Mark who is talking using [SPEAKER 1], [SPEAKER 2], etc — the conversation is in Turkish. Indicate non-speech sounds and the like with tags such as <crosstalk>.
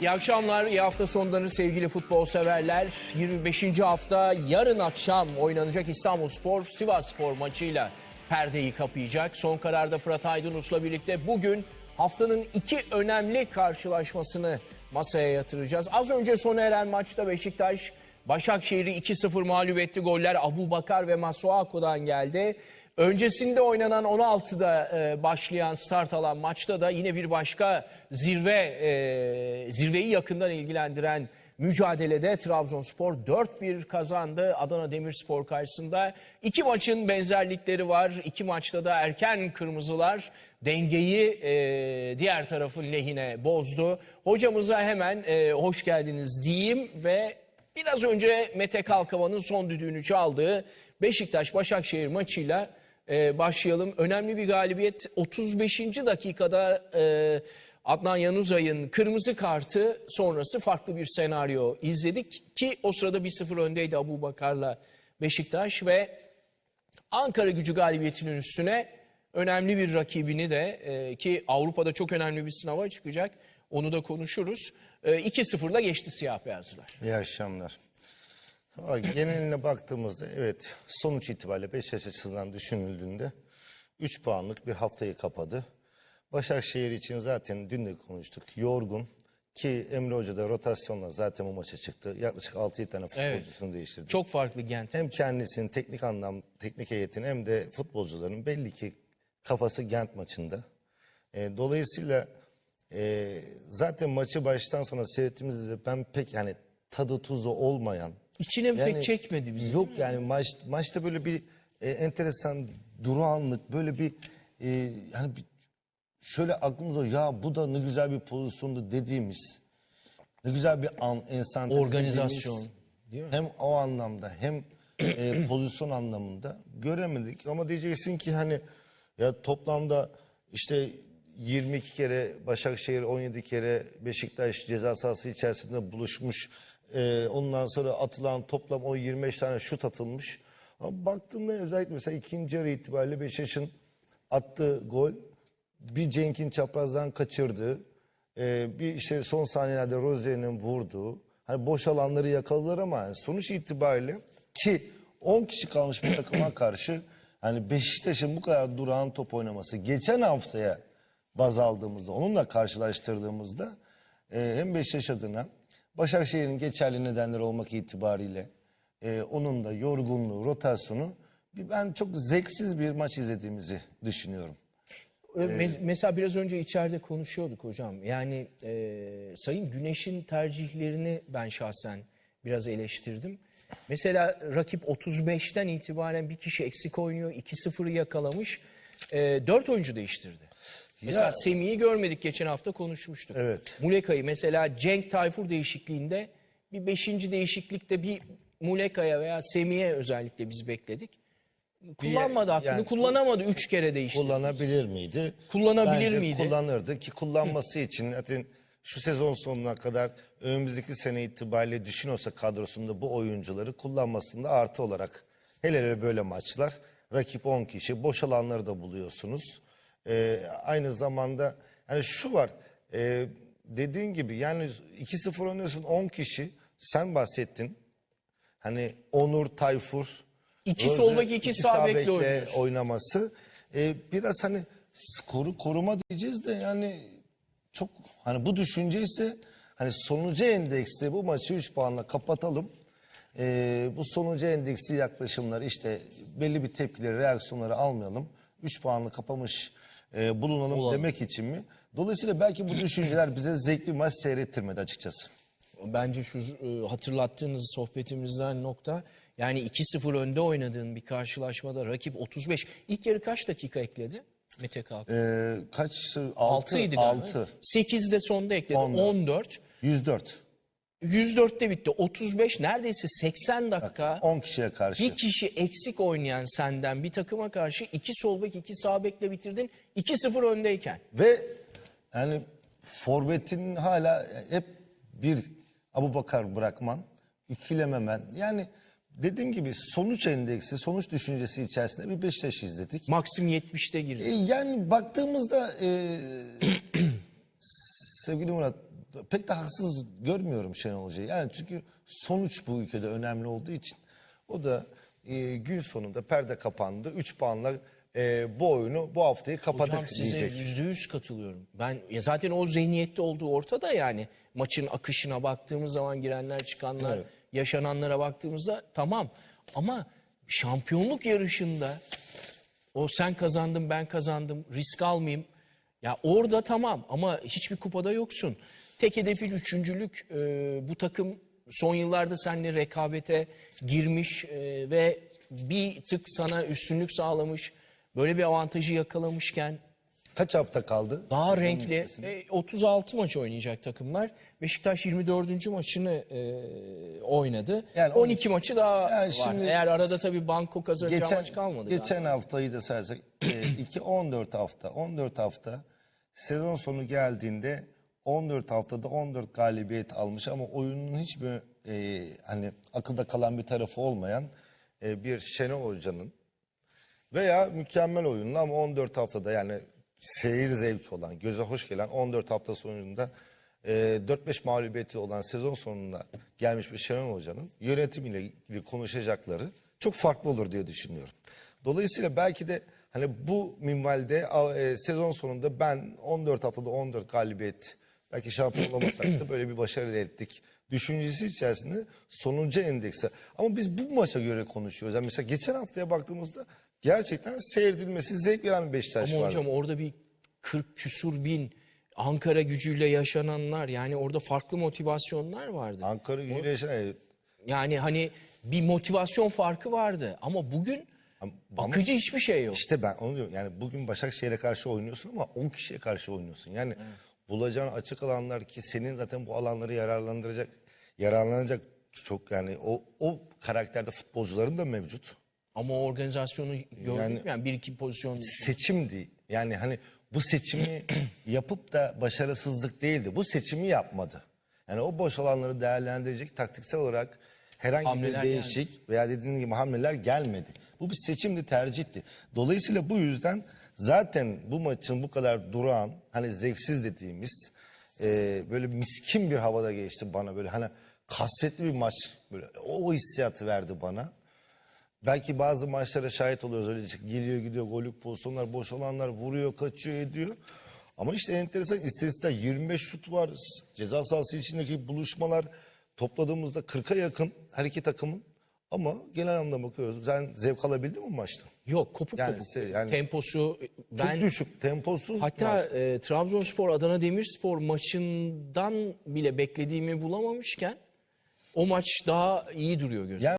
[SPEAKER 1] İyi akşamlar, iyi hafta sonları sevgili futbol severler. 25. hafta yarın akşam oynanacak İstanbulspor Sivasspor maçıyla perdeyi kapayacak. Son kararda Fırat Aydınus'la birlikte bugün haftanın iki önemli karşılaşmasını masaya yatıracağız. Az önce sona eren maçta Beşiktaş Başakşehir'i 2-0 mağlup etti. Goller Abu Bakar ve Masuaku'dan geldi. Öncesinde oynanan 16'da e, başlayan start alan maçta da yine bir başka zirve e, zirveyi yakından ilgilendiren mücadelede Trabzonspor 4-1 kazandı Adana Demirspor karşısında. İki maçın benzerlikleri var. İki maçta da erken kırmızılar dengeyi e, diğer tarafın lehine bozdu. Hocamıza hemen e, hoş geldiniz diyeyim ve biraz önce Mete Kalkavan'ın son düdüğünü çaldığı Beşiktaş-Başakşehir maçıyla e, başlayalım. Önemli bir galibiyet. 35. dakikada e, Adnan Yanuzay'ın kırmızı kartı sonrası farklı bir senaryo izledik. Ki o sırada 1-0 öndeydi Abu Bakar'la Beşiktaş ve Ankara gücü galibiyetinin üstüne önemli bir rakibini de e, ki Avrupa'da çok önemli bir sınava çıkacak. Onu da konuşuruz. E, 2-0'la geçti siyah beyazlar.
[SPEAKER 2] İyi akşamlar. Geneline baktığımızda evet sonuç itibariyle Beşiktaş açısından düşünüldüğünde 3 puanlık bir haftayı kapadı. Başakşehir için zaten dün de konuştuk. Yorgun ki Emre Hoca da rotasyonla zaten bu maça çıktı. Yaklaşık 6-7 tane futbolcusunu değiştirdi.
[SPEAKER 1] Çok farklı Gent.
[SPEAKER 2] Hem kendisinin teknik anlam, teknik heyetinin hem de futbolcuların belli ki kafası Gent maçında. E, dolayısıyla e, zaten maçı baştan sona seyrettiğimizde ben pek yani tadı tuzu olmayan
[SPEAKER 1] İçine
[SPEAKER 2] yani
[SPEAKER 1] pek çekmedi bizi?
[SPEAKER 2] Yok yani maç maçta böyle bir e, enteresan durağanlık böyle bir e, yani bir, şöyle aklımıza ya bu da ne güzel bir pozisyondu dediğimiz ne güzel bir an enstantane
[SPEAKER 1] Organizasyon,
[SPEAKER 2] dediğimiz,
[SPEAKER 1] değil mi?
[SPEAKER 2] Hem o anlamda hem e, pozisyon anlamında göremedik ama diyeceksin ki hani ya toplamda işte 22 kere Başakşehir 17 kere Beşiktaş ceza sahası içerisinde buluşmuş. Ee, ondan sonra atılan toplam o 25 tane şut atılmış. Ama baktığında özellikle mesela ikinci yarı itibariyle Beşiktaş'ın attığı gol bir Cenk'in çaprazdan kaçırdığı, e, bir işte son saniyelerde Rozier'in vurduğu, hani boş alanları yakaladılar ama sonuç itibariyle ki 10 kişi kalmış bir takıma karşı hani Beşiktaş'ın bu kadar durağan top oynaması geçen haftaya baz aldığımızda onunla karşılaştırdığımızda e, hem Beşiktaş adına Başakşehir'in geçerli nedenleri olmak itibariyle e, onun da yorgunluğu, rotasyonu ben çok zevksiz bir maç izlediğimizi düşünüyorum.
[SPEAKER 1] Ee, mes- Mesela biraz önce içeride konuşuyorduk hocam. Yani e, Sayın Güneş'in tercihlerini ben şahsen biraz eleştirdim. Mesela rakip 35'ten itibaren bir kişi eksik oynuyor. 2-0'ı yakalamış. E, 4 oyuncu değiştirdi. Mesela
[SPEAKER 2] Ya-
[SPEAKER 1] Semih'i görmedik geçen hafta konuşmuştuk.
[SPEAKER 2] Evet.
[SPEAKER 1] Muleka'yı mesela Cenk Tayfur değişikliğinde bir 5. değişiklikte bir Muleka'ya veya Semih'e özellikle biz bekledik. Kullanmadı hakkını.
[SPEAKER 2] yani-
[SPEAKER 1] kullanamadı. 3 kere değiştirdi.
[SPEAKER 2] Kullanabilir miydi?
[SPEAKER 1] Kullanabilir
[SPEAKER 2] Bence
[SPEAKER 1] miydi?
[SPEAKER 2] kullanırdı ki kullanması için zaten şu sezon sonuna kadar önümüzdeki sene itibariyle düşün olsa kadrosunda bu oyuncuları kullanmasında artı olarak hele hele böyle maçlar rakip 10 kişi boş alanları da buluyorsunuz. Ee, aynı zamanda yani şu var e, dediğin gibi yani 2-0 önüyorsun 10 kişi sen bahsettin. Hani Onur Tayfur
[SPEAKER 1] İki
[SPEAKER 2] Roze,
[SPEAKER 1] sol bek, iki sağ bekle
[SPEAKER 2] oynaması e, biraz hani skoru koruma diyeceğiz de yani çok hani bu düşünce ise hani sonucu endeksi bu maçı 3 puanla kapatalım. E, bu sonucu endeksi yaklaşımları işte belli bir tepkileri reaksiyonları almayalım. 3 puanlı kapamış e, bulunalım demek için mi? Dolayısıyla belki bu düşünceler bize zevkli bir maç seyrettirmedi açıkçası.
[SPEAKER 1] Bence şu e, hatırlattığınız sohbetimizden nokta yani 2-0 önde oynadığın bir karşılaşmada rakip 35. İlk yarı kaç dakika ekledi? Mete Kalk.
[SPEAKER 2] E, kaç?
[SPEAKER 1] 6
[SPEAKER 2] 6
[SPEAKER 1] idi galiba.
[SPEAKER 2] 6
[SPEAKER 1] 8 de sonda ekledi.
[SPEAKER 2] 14.
[SPEAKER 1] 14.
[SPEAKER 2] 104.
[SPEAKER 1] 104'te bitti. 35 neredeyse 80 dakika
[SPEAKER 2] 10 kişiye karşı.
[SPEAKER 1] bir kişi eksik oynayan senden bir takıma karşı iki sol bek iki sağ bekle bitirdin. 2-0 öndeyken.
[SPEAKER 2] Ve yani forvetin hala hep bir Abu Bakar bırakman, ikilememen. Yani dediğim gibi sonuç endeksi, sonuç düşüncesi içerisinde bir Beşiktaş izledik.
[SPEAKER 1] Maxim 70'te
[SPEAKER 2] E,
[SPEAKER 1] girdi.
[SPEAKER 2] yani baktığımızda e, <clears throat> sevgili Murat pek de haksız görmüyorum Şenol Hoca'yı. Yani çünkü sonuç bu ülkede önemli olduğu için. O da e, gün sonunda perde kapandı. 3 puanla e, bu oyunu bu haftayı kapadık
[SPEAKER 1] Hocam size
[SPEAKER 2] diyecek.
[SPEAKER 1] yüzde yüz katılıyorum. Ben ya zaten o zihniyette olduğu ortada yani. Maçın akışına baktığımız zaman girenler çıkanlar,
[SPEAKER 2] Evet.
[SPEAKER 1] yaşananlara baktığımızda tamam. Ama şampiyonluk yarışında o sen kazandın ben kazandım risk almayayım. Ya orada tamam ama hiçbir kupada yoksun. Tek hedefin üçüncülük. Ee, bu takım son yıllarda seninle rekabete girmiş e, ve bir tık sana üstünlük sağlamış. Böyle bir avantajı yakalamışken
[SPEAKER 2] Kaç hafta kaldı?
[SPEAKER 1] daha
[SPEAKER 2] Sezonun
[SPEAKER 1] renkli
[SPEAKER 2] bitmesine?
[SPEAKER 1] e, 36 maç oynayacak takımlar. Beşiktaş 24. maçını e, oynadı.
[SPEAKER 2] Yani
[SPEAKER 1] 12 maçı daha
[SPEAKER 2] Yani
[SPEAKER 1] var.
[SPEAKER 2] şimdi-
[SPEAKER 1] Eğer arada tabii banko kazanacağı maç kalmadı.
[SPEAKER 2] Geçen haftayı da sayarsak 2 14 hafta 14 hafta sezon sonu geldiğinde 14 haftada 14 galibiyet almış ama oyunun hiçbir e, hani akılda kalan bir tarafı olmayan e, bir Şenol Hoca'nın veya mükemmel oyunlu ama 14 haftada yani seyir zevki olan, göze hoş gelen 14 hafta sonunda e, 4-5 mağlubiyeti olan sezon sonuna gelmiş bir Şenol Hoca'nın yönetimiyle ilgili konuşacakları çok farklı olur diye düşünüyorum. Dolayısıyla belki de hani bu minvalde e, sezon sonunda ben 14 haftada 14 galibiyet belki şampiyon olamasak da böyle bir başarı elde ettik düşüncesi içerisinde sonuncu endekse. Ama biz bu maça göre konuşuyoruz. Yani mesela geçen haftaya baktığımızda gerçekten seyredilmesi zevk veren bir Beşiktaş
[SPEAKER 1] Ama
[SPEAKER 2] vardı.
[SPEAKER 1] hocam orada bir 40 küsur bin Ankara gücüyle yaşananlar yani orada farklı motivasyonlar vardı.
[SPEAKER 2] Ankara gücüyle yaşanan e,
[SPEAKER 1] Yani hani bir motivasyon farkı vardı ama bugün akıcı hiçbir şey yok.
[SPEAKER 2] İşte ben onu diyorum. Yani bugün Başakşehir'e karşı oynuyorsun ama 10 kişiye karşı oynuyorsun. Yani bulacağın açık alanlar ki senin zaten bu alanları yararlandıracak, yararlanacak çok yani o o karakterde futbolcuların da mevcut.
[SPEAKER 1] Ama o organizasyonu gördük
[SPEAKER 2] Yani-?
[SPEAKER 1] Yani bir iki pozisyon
[SPEAKER 2] Seçimdi. Yani hani bu seçimi <clears throat> yapıp da başarısızlık değildi. Bu seçimi yapmadı. Yani o boş alanları değerlendirecek taktiksel olarak herhangi
[SPEAKER 1] Hamleler
[SPEAKER 2] bir değişik veya dediğin gibi hamleler gelmedi. Bu bir seçimdi, tercihti. Dolayısıyla bu yüzden zaten bu maçın bu kadar durağan, hani zevksiz dediğimiz e, böyle miskin bir havada geçti bana böyle hani kasvetli bir maç böyle o hissiyatı verdi bana. Belki bazı maçlara şahit oluyoruz öyle geliyor gidiyor gollük pozisyonlar boş olanlar vuruyor kaçıyor ediyor. Ama işte enteresan istatistikler 25 şut var ceza sahası içindeki buluşmalar topladığımızda 40'a yakın her iki takımın. Ama genel anlamda bakıyoruz sen zevk alabildin mi maçtan?
[SPEAKER 1] yok kopuk
[SPEAKER 2] Yani
[SPEAKER 1] kopuk.
[SPEAKER 2] se- yani
[SPEAKER 1] Temposu
[SPEAKER 2] Çok
[SPEAKER 1] ben
[SPEAKER 2] düşük temposuz
[SPEAKER 1] hatta e, Trabzonspor Adana Demirspor maçından bile beklediğimi bulamamışken o maç daha iyi duruyor gözümde.
[SPEAKER 2] Yani